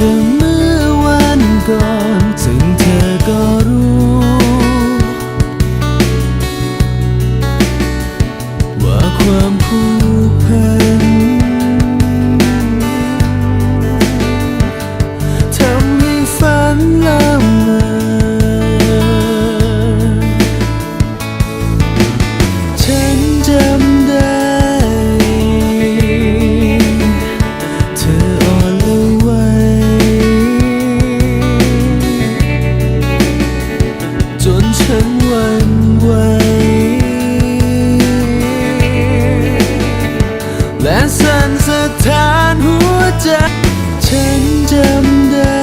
ถึง 管不？ และสั่นสะท้านหัวใจ ฉันจำได้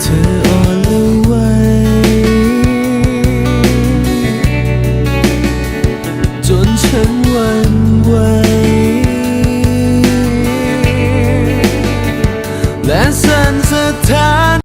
เธออ่อนละไวจนฉันหวั่นไหวและสั่นสะท้าน